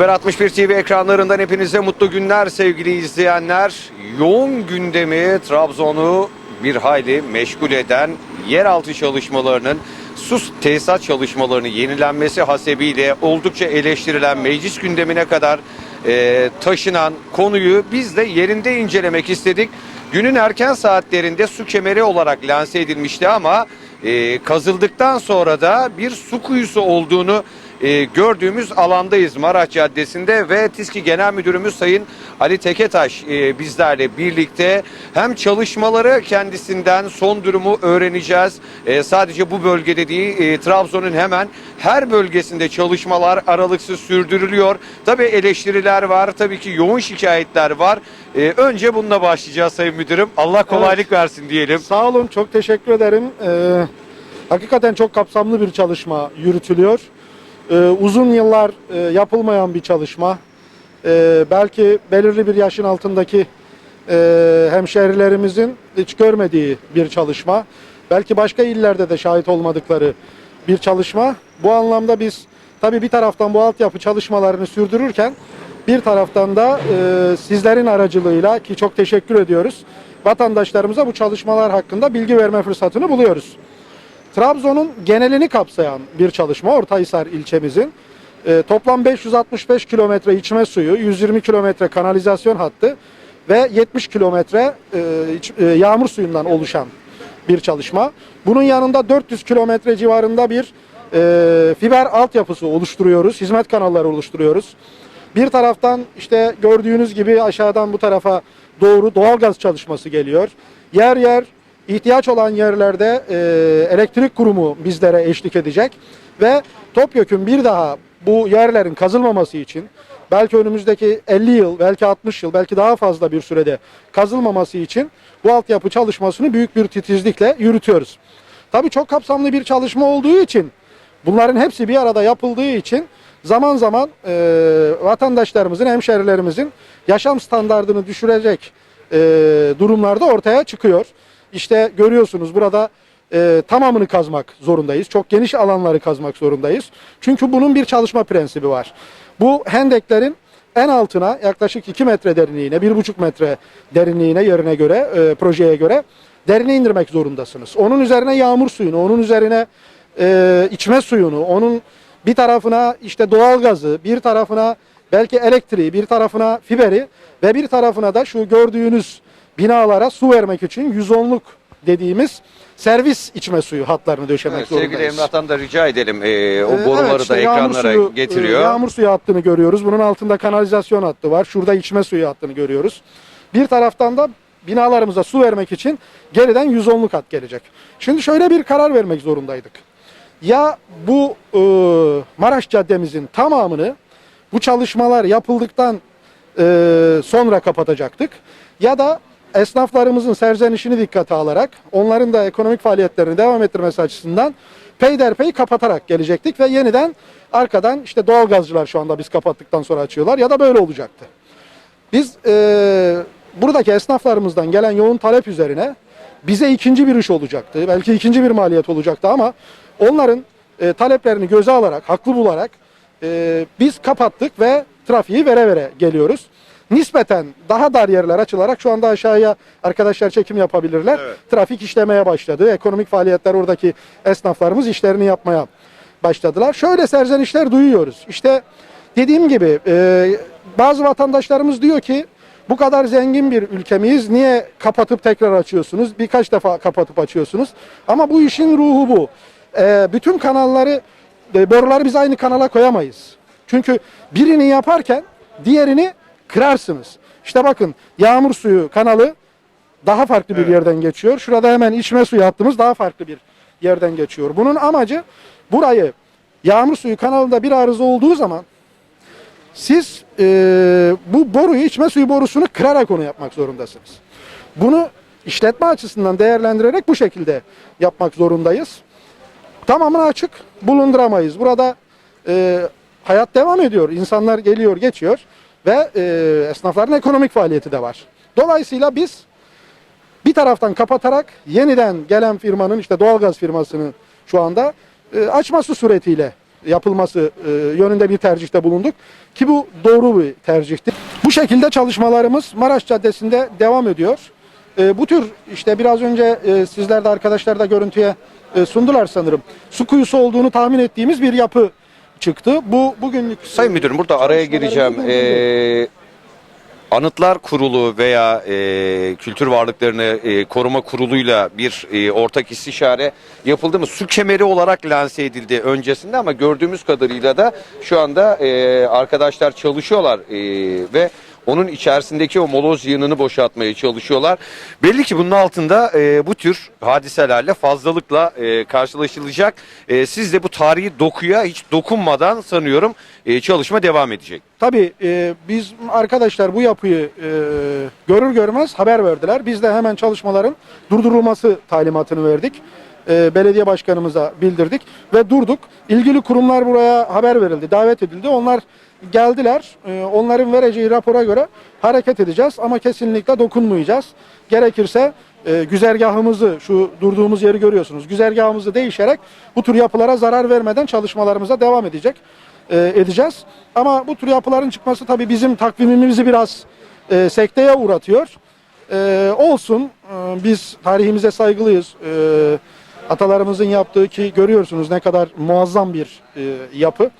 Haber 61 TV ekranlarından hepinize mutlu günler sevgili izleyenler. Yoğun gündemi Trabzon'u bir hayli meşgul eden yeraltı çalışmalarının sus tesisat çalışmalarını yenilenmesi hasebiyle oldukça eleştirilen meclis gündemine kadar e, taşınan konuyu biz de yerinde incelemek istedik. Günün erken saatlerinde su kemeri olarak lanse edilmişti ama e, kazıldıktan sonra da bir su kuyusu olduğunu e, gördüğümüz alandayız Maraş Caddesi'nde ve TİSKİ Genel Müdürümüz Sayın Ali Teketaş e, bizlerle birlikte hem çalışmaları kendisinden son durumu öğreneceğiz. E, sadece bu bölgede değil e, Trabzon'un hemen her bölgesinde çalışmalar aralıksız sürdürülüyor. Tabii eleştiriler var, tabii ki yoğun şikayetler var. E, önce bununla başlayacağız Sayın Müdürüm. Allah kolaylık versin diyelim. Sağ olun, çok teşekkür ederim. Ee, hakikaten çok kapsamlı bir çalışma yürütülüyor. Ee, uzun yıllar e, yapılmayan bir çalışma. Ee, belki belirli bir yaşın altındaki e, hemşehrilerimizin hiç görmediği bir çalışma. Belki başka illerde de şahit olmadıkları bir çalışma. Bu anlamda biz tabii bir taraftan bu altyapı çalışmalarını sürdürürken bir taraftan da e, sizlerin aracılığıyla ki çok teşekkür ediyoruz vatandaşlarımıza bu çalışmalar hakkında bilgi verme fırsatını buluyoruz. Trabzon'un genelini kapsayan bir çalışma Ortahisar ilçemizin e, toplam 565 kilometre içme suyu, 120 kilometre kanalizasyon hattı ve 70 kilometre e, e, yağmur suyundan oluşan bir çalışma. Bunun yanında 400 kilometre civarında bir e, fiber altyapısı oluşturuyoruz, hizmet kanalları oluşturuyoruz. Bir taraftan işte gördüğünüz gibi aşağıdan bu tarafa doğru doğalgaz çalışması geliyor. Yer yer ihtiyaç olan yerlerde e, elektrik kurumu bizlere eşlik edecek ve topyekun bir daha bu yerlerin kazılmaması için belki önümüzdeki 50 yıl, belki 60 yıl, belki daha fazla bir sürede kazılmaması için bu altyapı çalışmasını büyük bir titizlikle yürütüyoruz. Tabii çok kapsamlı bir çalışma olduğu için bunların hepsi bir arada yapıldığı için zaman zaman e, vatandaşlarımızın, hemşerilerimizin yaşam standartını düşürecek e, durumlarda ortaya çıkıyor. İşte görüyorsunuz burada e, tamamını kazmak zorundayız. Çok geniş alanları kazmak zorundayız. Çünkü bunun bir çalışma prensibi var. Bu hendeklerin en altına yaklaşık 2 metre derinliğine, 1,5 metre derinliğine yerine göre, e, projeye göre derine indirmek zorundasınız. Onun üzerine yağmur suyunu, onun üzerine e, içme suyunu, onun bir tarafına işte doğalgazı, bir tarafına belki elektriği, bir tarafına fiberi ve bir tarafına da şu gördüğünüz binalara su vermek için 110'luk dediğimiz servis içme suyu hatlarını döşemek Evet, sevgili zorundayız. Emrah'tan da rica edelim. e, o Ee, boruları evet, da işte yağmur ekranlara suyu, getiriyor. e, Yağmur suyu hattını görüyoruz. Bunun altında kanalizasyon hattı var. Şurada içme suyu hattını görüyoruz. Bir taraftan da binalarımıza su vermek için geriden 110'luk hat gelecek. Şimdi şöyle bir karar vermek zorundaydık. Ya bu e, Maraş Caddemizin tamamını bu çalışmalar yapıldıktan e, sonra kapatacaktık. Ya da esnaflarımızın serzenişini dikkate alarak onların da ekonomik faaliyetlerini devam ettirmesi açısından peyderpey kapatarak gelecektik ve yeniden arkadan işte doğalgazcılar şu anda biz kapattıktan sonra açıyorlar ya da böyle olacaktı. Biz e, buradaki esnaflarımızdan gelen yoğun talep üzerine bize ikinci bir iş olacaktı. Belki ikinci bir maliyet olacaktı ama onların e, taleplerini göze alarak, haklı bularak e, biz kapattık ve trafiği vere vere geliyoruz. Nispeten daha dar yerler açılarak şu anda aşağıya arkadaşlar çekim yapabilirler. Evet. Trafik işlemeye başladı. Ekonomik faaliyetler oradaki esnaflarımız işlerini yapmaya başladılar. Şöyle serzenişler duyuyoruz. İşte dediğim gibi e, bazı vatandaşlarımız diyor ki bu kadar zengin bir ülke miyiz? Niye kapatıp tekrar açıyorsunuz? Birkaç defa kapatıp açıyorsunuz. Ama bu işin ruhu bu. E, bütün kanalları, e, boruları biz aynı kanala koyamayız. Çünkü birini yaparken diğerini kırarsınız. İşte bakın yağmur suyu kanalı daha farklı bir Evet. yerden geçiyor. Şurada hemen içme suyu hattımız daha farklı bir yerden geçiyor. Bunun amacı burayı yağmur suyu kanalında bir arıza olduğu zaman siz e, bu boruyu içme suyu borusunu kırarak onu yapmak zorundasınız. Bunu işletme açısından değerlendirerek bu şekilde yapmak zorundayız. Tamamını açık bulunduramayız. Burada e, hayat devam ediyor. İnsanlar geliyor, geçiyor ve e, esnafların ekonomik faaliyeti de var. Dolayısıyla biz bir taraftan kapatarak yeniden gelen firmanın işte doğalgaz firmasını şu anda e, açması suretiyle yapılması e, yönünde bir tercihte bulunduk. Ki bu doğru bir tercihti. Bu şekilde çalışmalarımız Maraş Caddesi'nde devam ediyor. E, bu tür işte biraz önce e, sizler de arkadaşlar da görüntüye e, sundular sanırım. Su kuyusu olduğunu tahmin ettiğimiz bir yapı çıktı. Bu bugünlük Sayın Müdürüm burada araya gireceğim. Ee, Anıtlar Kurulu veya e, Kültür Varlıklarını e, Koruma Kurulu'yla bir e, ortak istişare yapıldı mı? Su kemeri olarak lanse edildi öncesinde ama gördüğümüz kadarıyla da şu anda e, arkadaşlar çalışıyorlar e, ve onun içerisindeki o moloz yığınını boşaltmaya çalışıyorlar. Belli ki bunun altında e, bu tür hadiselerle fazlalıkla e, karşılaşılacak. E, siz de bu tarihi dokuya hiç dokunmadan sanıyorum e, çalışma devam edecek. Tabii e, biz arkadaşlar bu yapıyı e, görür görmez haber verdiler. Biz de hemen çalışmaların durdurulması talimatını verdik. E, belediye başkanımıza bildirdik ve durduk. İlgili kurumlar buraya haber verildi, davet edildi. Onlar geldiler. E, onların vereceği rapora göre hareket edeceğiz ama kesinlikle dokunmayacağız. Gerekirse e, güzergahımızı, şu durduğumuz yeri görüyorsunuz. Güzergahımızı değişerek bu tür yapılara zarar vermeden çalışmalarımıza devam edecek e, edeceğiz. Ama bu tür yapıların çıkması tabii bizim takvimimizi biraz e, sekteye uğratıyor. E, olsun, e, biz tarihimize saygılıyız. E, atalarımızın yaptığı ki görüyorsunuz ne kadar muazzam bir e, yapı.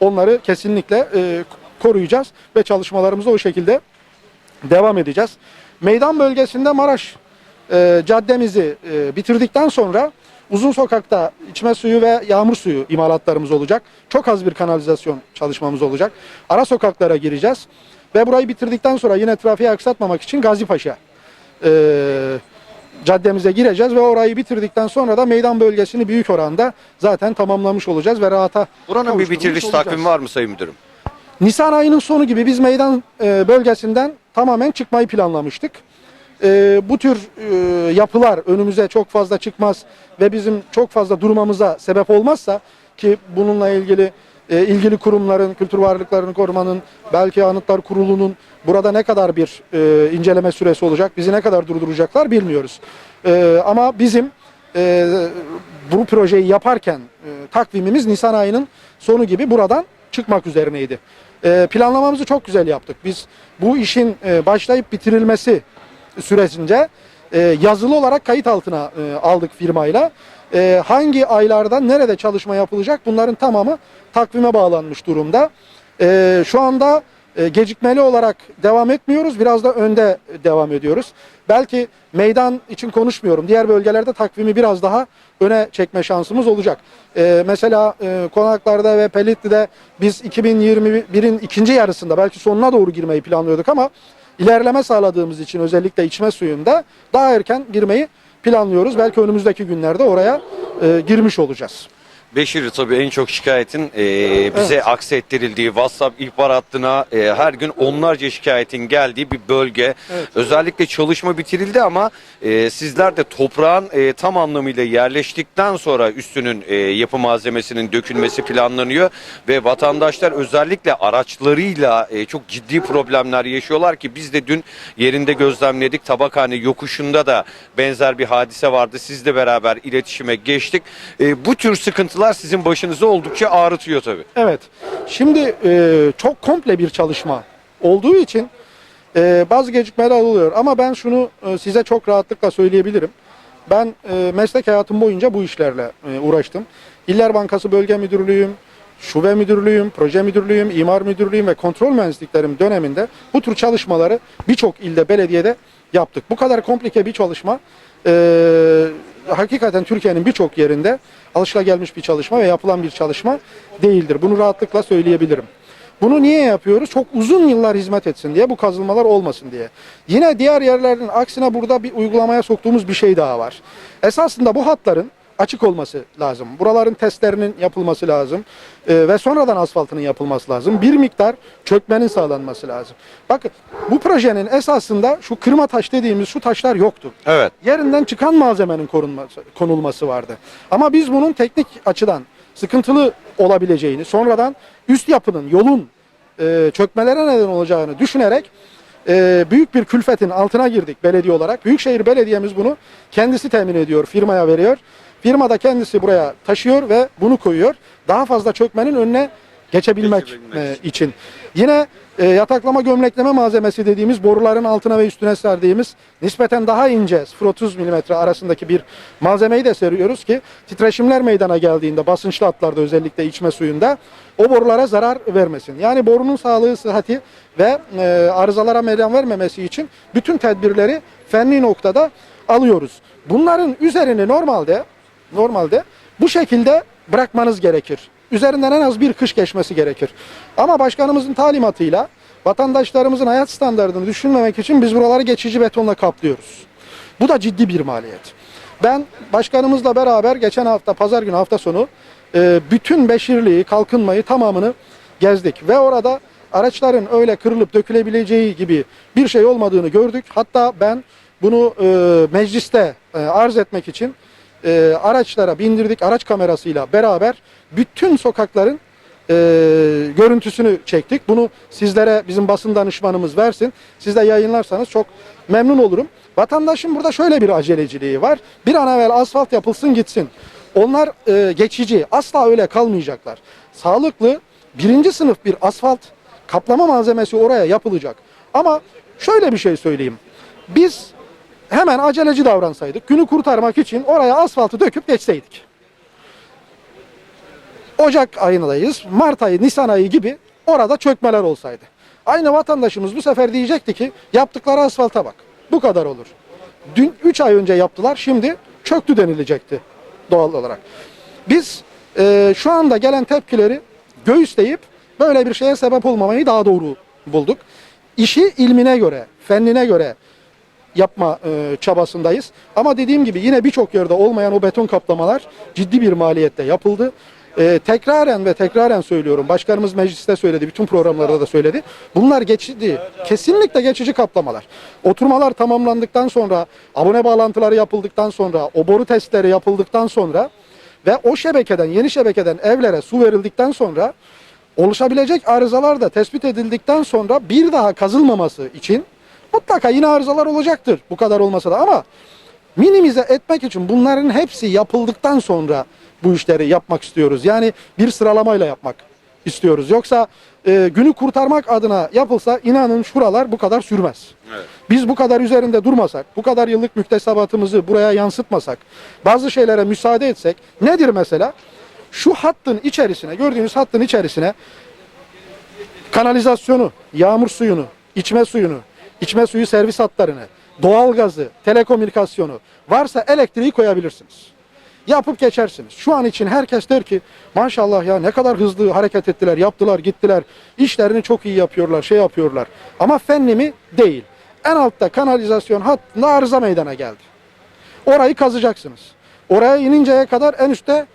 Onları kesinlikle e, koruyacağız ve çalışmalarımıza o şekilde devam edeceğiz. Meydan bölgesinde Maraş e, caddemizi e, bitirdikten sonra uzun sokakta içme suyu ve yağmur suyu imalatlarımız olacak. Çok az bir kanalizasyon çalışmamız olacak. Ara sokaklara gireceğiz. Ve burayı bitirdikten sonra yine trafiği aksatmamak için Gazi Paşa e, caddemize gireceğiz ve orayı bitirdikten sonra da meydan bölgesini büyük oranda zaten tamamlamış olacağız ve rahata Buranın bir bitiriş olacağız. takvimi var mı Sayın Müdürüm? Nisan ayının sonu gibi biz meydan e, bölgesinden tamamen çıkmayı planlamıştık. E, bu tür e, yapılar önümüze çok fazla çıkmaz ve bizim çok fazla durmamıza sebep olmazsa ki bununla ilgili e, ilgili kurumların, kültür varlıklarını korumanın, belki Anıtlar Kurulu'nun burada ne kadar bir e, inceleme süresi olacak, bizi ne kadar durduracaklar bilmiyoruz. E, ama bizim e, bu projeyi yaparken e, takvimimiz Nisan ayının sonu gibi buradan çıkmak üzerineydi. E, planlamamızı çok güzel yaptık. Biz bu işin e, başlayıp bitirilmesi süresince e, yazılı olarak kayıt altına e, aldık firmayla. E, hangi aylarda nerede çalışma yapılacak bunların tamamı takvime bağlanmış durumda. E, şu anda e, gecikmeli olarak devam etmiyoruz. Biraz da önde devam ediyoruz. Belki meydan için konuşmuyorum. Diğer bölgelerde takvimi biraz daha öne çekme şansımız olacak. E, mesela e, konaklarda ve Pelitli'de biz 2021'in ikinci yarısında belki sonuna doğru girmeyi planlıyorduk ama ilerleme sağladığımız için özellikle içme suyunda daha erken girmeyi planlıyoruz. Belki önümüzdeki günlerde oraya e, girmiş olacağız. Beşir tabii en çok şikayetin e, bize aksettirildiği WhatsApp ihbar hattına e, her gün onlarca şikayetin geldiği bir bölge. Evet. Özellikle çalışma bitirildi ama e, sizler de toprağın e, tam anlamıyla yerleştikten sonra üstünün e, yapı malzemesinin dökülmesi planlanıyor ve vatandaşlar özellikle araçlarıyla e, çok ciddi problemler yaşıyorlar ki biz de dün yerinde gözlemledik. Tabakhane yokuşunda da benzer bir hadise vardı. Sizle beraber iletişime geçtik. E, bu tür sıkıntılar sizin başınızı oldukça ağrıtıyor tabii. Evet. Şimdi e, çok komple bir çalışma olduğu için e, bazı gecikmeler oluyor. Ama ben şunu e, size çok rahatlıkla söyleyebilirim. Ben e, meslek hayatım boyunca bu işlerle e, uğraştım. İller Bankası Bölge Müdürlüğüm, Şube Müdürlüğüm, Proje Müdürlüğüm, İmar Müdürlüğüm ve kontrol mühendisliklerim döneminde bu tür çalışmaları birçok ilde, belediyede yaptık. Bu kadar komplike bir çalışma e, hakikaten Türkiye'nin birçok yerinde alışılagelmiş bir çalışma ve yapılan bir çalışma değildir. Bunu rahatlıkla söyleyebilirim. Bunu niye yapıyoruz? Çok uzun yıllar hizmet etsin diye, bu kazılmalar olmasın diye. Yine diğer yerlerin aksine burada bir uygulamaya soktuğumuz bir şey daha var. Esasında bu hatların açık olması lazım. Buraların testlerinin yapılması lazım Ee, ve sonradan asfaltının yapılması lazım. Bir miktar çökmenin sağlanması lazım. Bakın bu projenin esasında şu kırma taş dediğimiz şu taşlar yoktu Evet. yerinden çıkan malzemenin korunması, konulması vardı. Ama biz bunun teknik açıdan sıkıntılı olabileceğini, sonradan üst yapının, yolun e, çökmelere neden olacağını düşünerek e, büyük bir külfetin altına girdik belediye olarak. Büyükşehir Belediye'miz bunu kendisi temin ediyor, firmaya veriyor. Firma da kendisi buraya taşıyor ve bunu koyuyor. Daha fazla çökmenin önüne geçebilmek, Geçebilmek e, için. Yine e, yataklama gömlekleme malzemesi dediğimiz boruların altına ve üstüne serdiğimiz nispeten daha ince 0.30 mm arasındaki bir malzemeyi de seriyoruz ki titreşimler meydana geldiğinde basınçlı hatlarda özellikle içme suyunda o borulara zarar vermesin. Yani borunun sağlığı, sıhhati ve e, arızalara meydan vermemesi için bütün tedbirleri fenli noktada alıyoruz. Bunların üzerini normalde normalde bu şekilde bırakmanız gerekir. Üzerinden en az bir kış geçmesi gerekir. Ama başkanımızın talimatıyla vatandaşlarımızın hayat standartını düşünmemek için biz buraları geçici betonla kaplıyoruz. Bu da ciddi bir maliyet. Ben başkanımızla beraber geçen hafta pazar günü hafta sonu e, bütün Beşirliği, kalkınmayı tamamını gezdik ve orada araçların öyle kırılıp dökülebileceği gibi bir şey olmadığını gördük. Hatta ben bunu e, mecliste e, arz etmek için e, araçlara bindirdik araç kamerasıyla beraber bütün sokakların e, görüntüsünü çektik. Bunu sizlere bizim basın danışmanımız versin. Siz de yayınlarsanız çok memnun olurum. Vatandaşın burada şöyle bir aceleciliği var. Bir an evvel asfalt yapılsın gitsin. Onlar e, geçici. Asla öyle kalmayacaklar. Sağlıklı birinci sınıf bir asfalt kaplama malzemesi oraya yapılacak. Ama şöyle bir şey söyleyeyim. Biz hemen aceleci davransaydık, günü kurtarmak için oraya asfaltı döküp geçseydik. Ocak ayındayız, Mart ayı, Nisan ayı gibi orada çökmeler olsaydı. Aynı vatandaşımız bu sefer diyecekti ki yaptıkları asfalta bak. Bu kadar olur. Dün 3 ay önce yaptılar, şimdi çöktü denilecekti doğal olarak. Biz e, şu anda gelen tepkileri göğüsleyip böyle bir şeye sebep olmamayı daha doğru bulduk. İşi ilmine göre, fennine göre yapma e, çabasındayız. Ama dediğim gibi yine birçok yerde olmayan o beton kaplamalar ciddi bir maliyette yapıldı. E, tekraren ve tekraren söylüyorum. Başkanımız mecliste söyledi, bütün programlarda da söyledi. Bunlar geçici, kesinlikle geçici kaplamalar. Oturmalar tamamlandıktan sonra, abone bağlantıları yapıldıktan sonra, o boru testleri yapıldıktan sonra ve o şebekeden, yeni şebekeden evlere su verildikten sonra oluşabilecek arızalar da tespit edildikten sonra bir daha kazılmaması için mutlaka yine arızalar olacaktır. Bu kadar olmasa da ama minimize etmek için bunların hepsi yapıldıktan sonra bu işleri yapmak istiyoruz. Yani bir sıralamayla yapmak istiyoruz. Yoksa e, günü kurtarmak adına yapılsa inanın şuralar bu kadar sürmez. Evet. Biz bu kadar üzerinde durmasak, bu kadar yıllık müktesebatımızı buraya yansıtmasak, bazı şeylere müsaade etsek nedir mesela? Şu hattın içerisine, gördüğünüz hattın içerisine kanalizasyonu, yağmur suyunu, içme suyunu, içme suyu servis hatlarını, doğalgazı, telekomünikasyonu varsa elektriği koyabilirsiniz. Yapıp geçersiniz. Şu an için herkes der ki maşallah ya ne kadar hızlı hareket ettiler, yaptılar, gittiler. İşlerini çok iyi yapıyorlar, şey yapıyorlar. Ama fenli mi? Değil. En altta kanalizasyon hattında arıza meydana geldi. Orayı kazacaksınız. Oraya ininceye kadar en üstte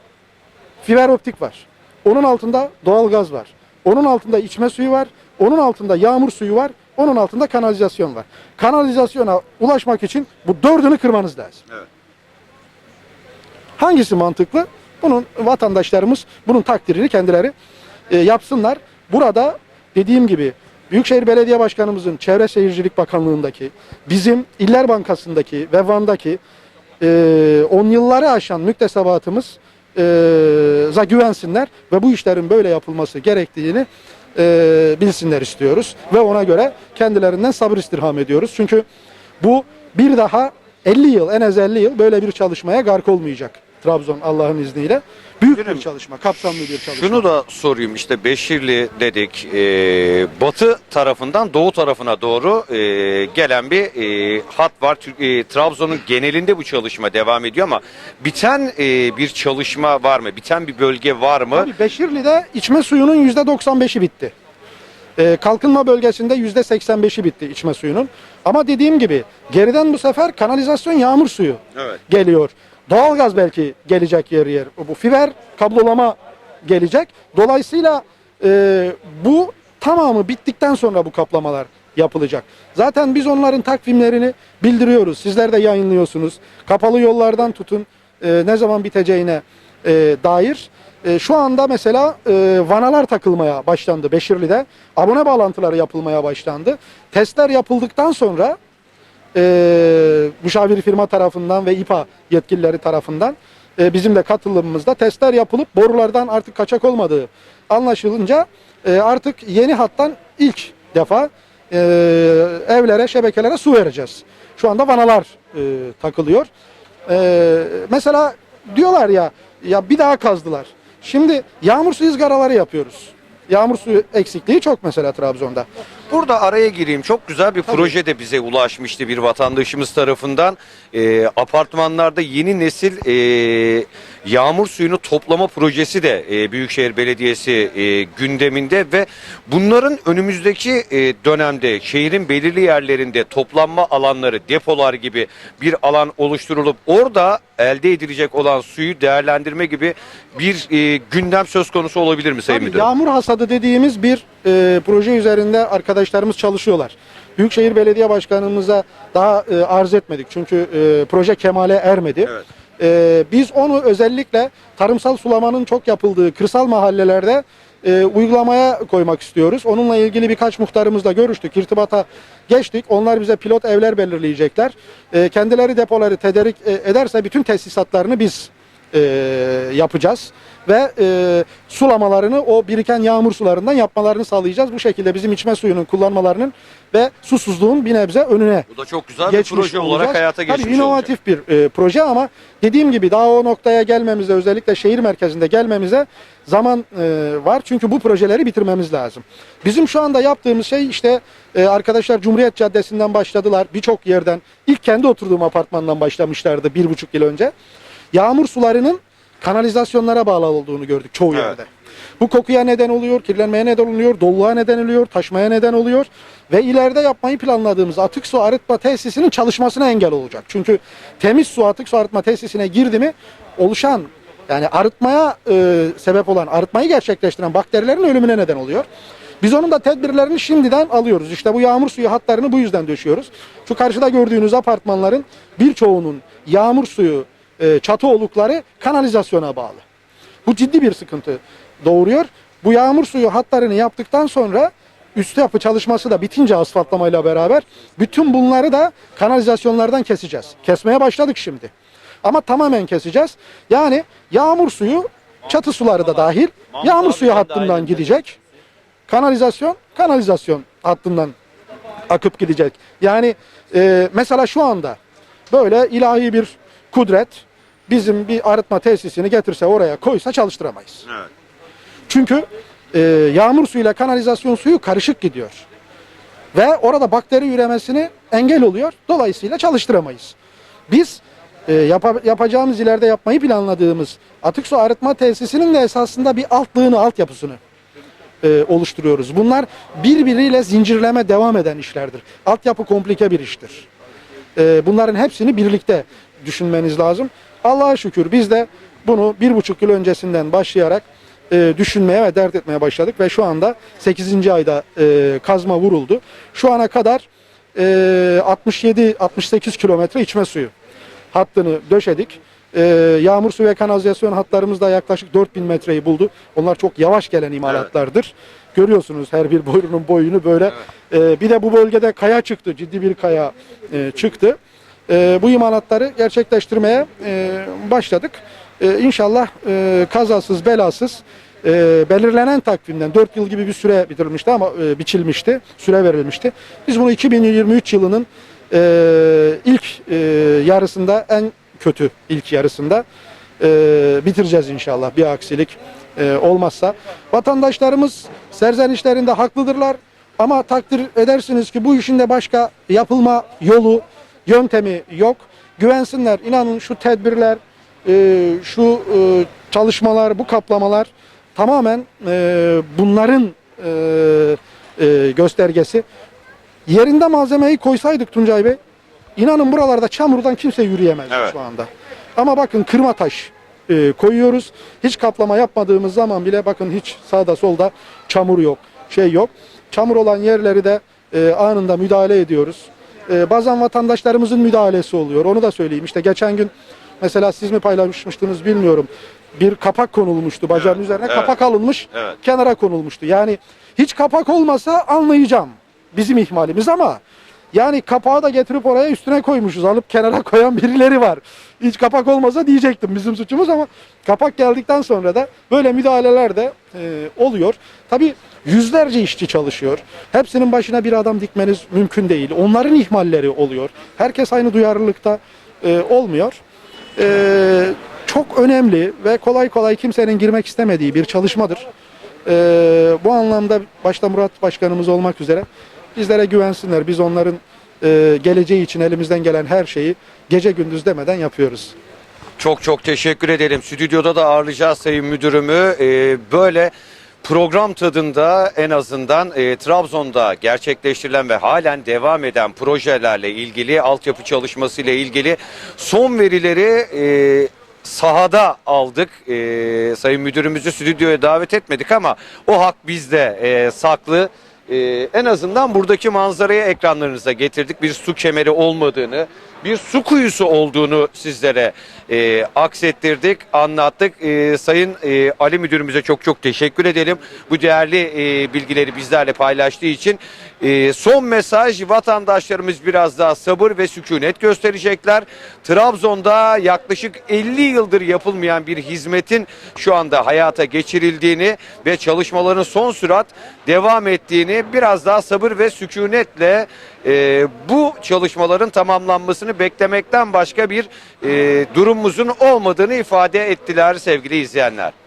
fiber optik var. Onun altında doğalgaz var. Onun altında içme suyu var. Onun altında yağmur suyu var. Onun altında kanalizasyon var. Kanalizasyona ulaşmak için bu dördünü kırmanız lazım. Evet. Hangisi mantıklı? Bunun vatandaşlarımız bunun takdirini kendileri e, yapsınlar. Burada dediğim gibi Büyükşehir Belediye Başkanımızın Çevre Şehircilik Bakanlığındaki, bizim İller Bankası'ndaki ve Van'daki e, on yılları aşan müktesebatımız e, za güvensinler ve bu işlerin böyle yapılması gerektiğini e, bilsinler istiyoruz. Ve ona göre kendilerinden sabır istirham ediyoruz. Çünkü bu bir daha 50 yıl, en az 50 yıl böyle bir çalışmaya gark olmayacak Trabzon Allah'ın izniyle. Büyük bir çalışma, kapsamlı bir çalışma. Şunu da sorayım işte Beşirli dedik e, batı tarafından doğu tarafına doğru e, gelen bir e, hat var. E, Trabzon'un genelinde bu çalışma devam ediyor ama biten e, bir çalışma var mı? Biten bir bölge var mı? Tabii Beşirli'de içme suyunun %95'i bitti. Ee, kalkınma bölgesinde %85'i bitti içme suyunun. Ama dediğim gibi geriden bu sefer kanalizasyon yağmur suyu Evet. geliyor. Doğalgaz belki gelecek yer yer. Bu fiber kablolama gelecek. Dolayısıyla e, bu tamamı bittikten sonra bu kaplamalar yapılacak. Zaten biz onların takvimlerini bildiriyoruz. Sizler de yayınlıyorsunuz. Kapalı yollardan tutun e, ne zaman biteceğine e, dair. E, şu anda mesela e, vanalar takılmaya başlandı Beşirli'de. Abone bağlantıları yapılmaya başlandı. Testler yapıldıktan sonra e, müşavir firma tarafından ve İPA yetkilileri tarafından e, bizim de katılımımızda testler yapılıp borulardan artık kaçak olmadığı anlaşılınca e, artık yeni hattan ilk defa e, evlere, şebekelere su vereceğiz. Şu anda vanalar e, takılıyor. E, mesela diyorlar ya ya bir daha kazdılar. Şimdi yağmur suyu ızgaraları yapıyoruz. Yağmur suyu eksikliği çok mesela Trabzon'da. Burada araya gireyim. Çok güzel bir proje de bize ulaşmıştı bir vatandaşımız tarafından. Ee, apartmanlarda yeni nesil e, yağmur suyunu toplama projesi de e, Büyükşehir Belediyesi e, gündeminde ve bunların önümüzdeki e, dönemde şehrin belirli yerlerinde toplanma alanları, depolar gibi bir alan oluşturulup orada elde edilecek olan suyu değerlendirme gibi bir e, gündem söz konusu olabilir mi Sayın Tabii Müdürüm? yağmur hasadı dediğimiz bir e, proje üzerinde arkadaşlarımız çalışıyorlar. Büyükşehir Belediye Başkanımıza daha e, arz etmedik çünkü e, proje kemale ermedi. Evet. E, biz onu özellikle tarımsal sulamanın çok yapıldığı kırsal mahallelerde e, uygulamaya koymak istiyoruz. Onunla ilgili birkaç muhtarımızla görüştük, irtibata geçtik. Onlar bize pilot evler belirleyecekler. E, kendileri depoları tedarik e, ederse bütün tesisatlarını biz e, yapacağız ve e, sulamalarını o biriken yağmur sularından yapmalarını sağlayacağız. Bu şekilde bizim içme suyunun kullanmalarının ve susuzluğun bir nebze önüne Bu da çok güzel bir geçmiş proje olarak olacağız. hayata geçmiş Tabii inovatif bir e, proje ama dediğim gibi daha o noktaya gelmemize özellikle şehir merkezinde gelmemize zaman e, var. Çünkü bu projeleri bitirmemiz lazım. Bizim şu anda yaptığımız şey işte e, arkadaşlar Cumhuriyet Caddesi'nden başladılar. Birçok yerden ilk kendi oturduğum apartmandan başlamışlardı bir buçuk yıl önce. Yağmur sularının kanalizasyonlara bağlı olduğunu gördük çoğu Evet. yerde. Bu kokuya neden oluyor, kirlenmeye neden oluyor, doluluğa neden oluyor, taşmaya neden oluyor ve ileride yapmayı planladığımız atık su arıtma tesisinin çalışmasına engel olacak. Çünkü temiz su atık su arıtma tesisine girdi mi oluşan yani arıtmaya e, sebep olan, arıtmayı gerçekleştiren bakterilerin ölümüne neden oluyor. Biz onun da tedbirlerini şimdiden alıyoruz. İşte bu yağmur suyu hatlarını bu yüzden döşüyoruz. Şu karşıda gördüğünüz apartmanların birçoğunun yağmur suyu e, çatı olukları kanalizasyona bağlı. Bu ciddi bir sıkıntı doğuruyor. Bu yağmur suyu hatlarını yaptıktan sonra üst yapı çalışması da bitince asfaltlamayla beraber bütün bunları da kanalizasyonlardan keseceğiz. Kesmeye başladık şimdi. Ama tamamen keseceğiz. Yani yağmur suyu çatı suları da dahil yağmur suyu hattından gidecek. Kanalizasyon kanalizasyon hattından akıp gidecek. Yani e, mesela şu anda böyle ilahi bir kudret bizim bir arıtma tesisini getirse oraya koysa çalıştıramayız. Evet. Çünkü e, yağmur suyuyla kanalizasyon suyu karışık gidiyor. Ve orada bakteri üremesini engel oluyor. Dolayısıyla çalıştıramayız. Biz e, yapa- yapacağımız ileride yapmayı planladığımız atık su arıtma tesisinin de esasında bir altlığını, altyapısını e, oluşturuyoruz. Bunlar birbiriyle zincirleme devam eden işlerdir. Altyapı komplike bir iştir. E, bunların hepsini birlikte düşünmeniz lazım. Allah'a şükür biz de bunu bir buçuk yıl öncesinden başlayarak e, düşünmeye ve dert etmeye başladık ve şu anda 8. ayda e, kazma vuruldu. Şu ana kadar e, 67-68 kilometre içme suyu hattını döşedik. E, yağmur suyu ve kanalizasyon hatlarımız da yaklaşık 4000 metreyi buldu. Onlar çok yavaş gelen imalatlardır. Görüyorsunuz her bir boyunun boyunu böyle. E, bir de bu bölgede kaya çıktı. Ciddi bir kaya e, çıktı. E, bu imalatları gerçekleştirmeye e, başladık. E, inşallah e, kazasız belasız e, belirlenen takvimden 4 yıl gibi bir süre bitirilmişti ama e, biçilmişti, süre verilmişti. Biz bunu 2023 yılının ilk yarısında en kötü ilk yarısında bitireceğiz inşallah bir aksilik olmazsa. Vatandaşlarımız serzenişlerinde haklıdırlar ama takdir edersiniz ki bu işin de başka yapılma yolu, yöntemi yok. Güvensinler, inanın şu tedbirler, e, şu e, çalışmalar, bu kaplamalar tamamen e, bunların e, e, göstergesi. Yerinde malzemeyi koysaydık Tuncay Bey, inanın buralarda çamurdan kimse yürüyemez Evet. şu anda. Ama bakın kırma taş e, koyuyoruz. Hiç kaplama yapmadığımız zaman bile bakın hiç sağda solda çamur yok, şey yok. Çamur olan yerleri de e, anında müdahale ediyoruz. E, bazen vatandaşlarımızın müdahalesi oluyor. Onu da söyleyeyim. İşte geçen gün mesela siz mi paylaşmıştınız bilmiyorum. Bir kapak konulmuştu bacağın Evet, üzerine. evet. Kapak alınmış, Evet. kenara konulmuştu. Yani hiç kapak olmasa anlayacağım bizim ihmalimiz ama Yani kapağı da getirip oraya üstüne koymuşuz. Alıp kenara koyan birileri var. Hiç kapak olmasa diyecektim bizim suçumuz ama kapak geldikten sonra da böyle müdahaleler de e, oluyor. Tabii yüzlerce işçi çalışıyor. Hepsinin başına bir adam dikmeniz mümkün değil. Onların ihmalleri oluyor. Herkes aynı duyarlılıkta e, olmuyor. E, çok önemli ve kolay kolay kimsenin girmek istemediği bir çalışmadır. E, bu anlamda başta Murat Başkanımız olmak üzere bizlere güvensinler. Biz onların e, geleceği için elimizden gelen her şeyi gece gündüz demeden yapıyoruz. Çok çok teşekkür ederim. Stüdyoda da ağırlayacağız Sayın Müdürümü. Ee, böyle program tadında en azından e, Trabzon'da gerçekleştirilen ve halen devam eden projelerle ilgili, altyapı çalışması ile ilgili son verileri e, sahada aldık. E, Sayın Müdürümüzü stüdyoya davet etmedik ama o hak bizde e, saklı. Ee, en azından buradaki manzarayı ekranlarınıza getirdik. Bir su kemeri olmadığını, bir su kuyusu olduğunu sizlere e, aksettirdik, anlattık. E, Sayın e, Ali Müdürümüze çok çok teşekkür edelim. Bu değerli e, bilgileri bizlerle paylaştığı için. E, son mesaj vatandaşlarımız biraz daha sabır ve sükunet gösterecekler. Trabzon'da yaklaşık 50 yıldır yapılmayan bir hizmetin şu anda hayata geçirildiğini ve çalışmaların son sürat devam ettiğini biraz daha sabır ve sükunetle e, bu çalışmaların tamamlanmasını beklemekten başka bir e, durumumuzun olmadığını ifade ettiler sevgili izleyenler.